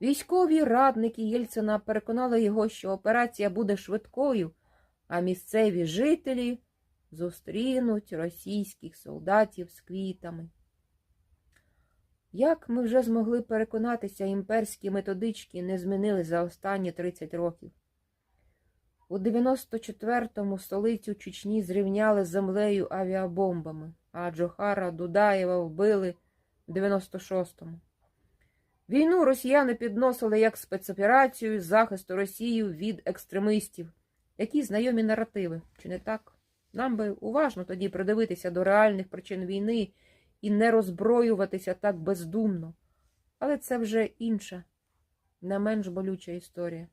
Військові радники Єльцина переконали його, що операція буде швидкою, а місцеві жителі зустрінуть російських солдатів з квітами. Як ми вже змогли переконатися, імперські методички не змінили за останні 30 років. У 94-му столицю Чечні зрівняли землею авіабомбами, а Джохара Дудаєва вбили в 96-му. Війну росіяни підносили як спецоперацію з захисту Росії від екстремистів. Які знайомі наративи, чи не так? Нам би уважно тоді придивитися до реальних причин війни і не роззброюватися так бездумно. Але це вже інша, не менш болюча історія.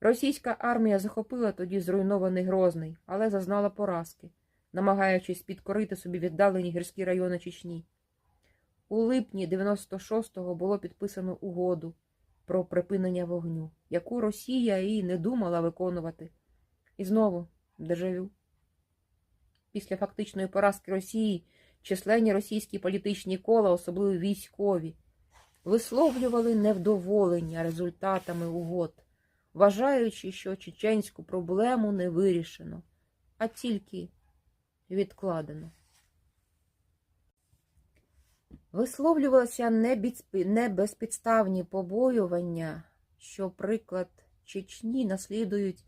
Російська армія захопила тоді зруйнований Грозний, але зазнала поразки, намагаючись підкорити собі віддалені гірські райони Чечні. У липні 96-го було підписано угоду про припинення вогню, яку Росія і не думала виконувати. І знову дежавю. Після фактичної поразки Росії численні російські політичні кола, особливо військові, висловлювали невдоволення результатами угод, вважаючи, що чеченську проблему не вирішено, а тільки відкладено. Висловлювалися небіцпі- не безпідставні побоювання, що приклад Чечні наслідують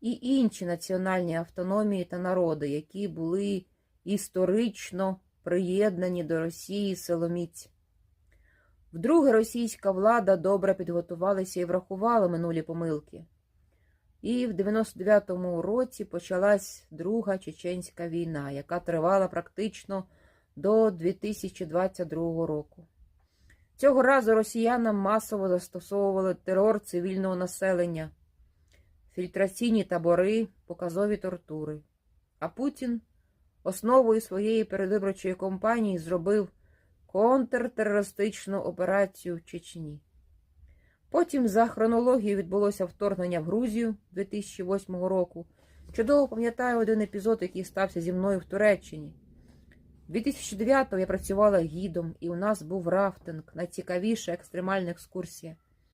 і інші національні автономії та народи, які були історично приєднані до Росії силоміць. Вдруге, російська влада добре підготувалася і врахувала минулі помилки. І в 99-му році почалась Друга Чеченська війна, яка тривала практично до 2022 року. Цього разу росіянам масово застосовували терор цивільного населення, фільтраційні табори, показові тортури. А Путін основою своєї передвиборчої кампанії зробив контртерористичну операцію в Чечні. Потім за хронологією відбулося вторгнення в Грузію 2008 року. Чудово пам'ятаю один епізод, який стався зі мною в Туреччині. 2009-го я працювала гідом, і у нас був рафтинг, найцікавіша екстремальна екскурсія.